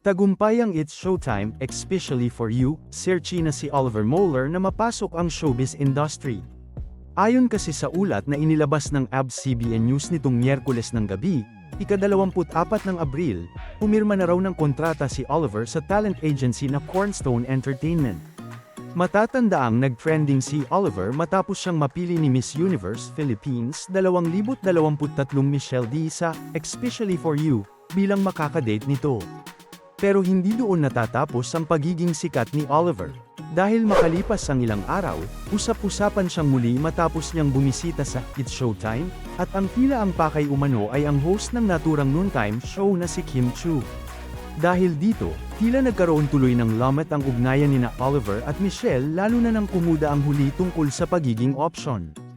Tagumpay ang It's Showtime, especially for you, searchy na si Oliver Moeller na mapasok ang showbiz industry. Ayon kasi sa ulat na inilabas ng ABS-CBN News nitong Miyerkules ng gabi, ika-24 ng Abril, umirma na raw ng kontrata si Oliver sa talent agency na Cornstone Entertainment. Matatandaang nag-trending si Oliver matapos siyang mapili ni Miss Universe Philippines 2023 Michelle D sa Especially for You bilang makakadate nito. Pero hindi doon natatapos ang pagiging sikat ni Oliver. Dahil makalipas ang ilang araw, usap-usapan siyang muli matapos niyang bumisita sa It's Showtime, at ang tila ang pakay umano ay ang host ng naturang noontime show na si Kim Chu. Dahil dito, tila nagkaroon tuloy ng lamat ang ugnayan ni na Oliver at Michelle lalo na nang kumuda ang huli tungkol sa pagiging option.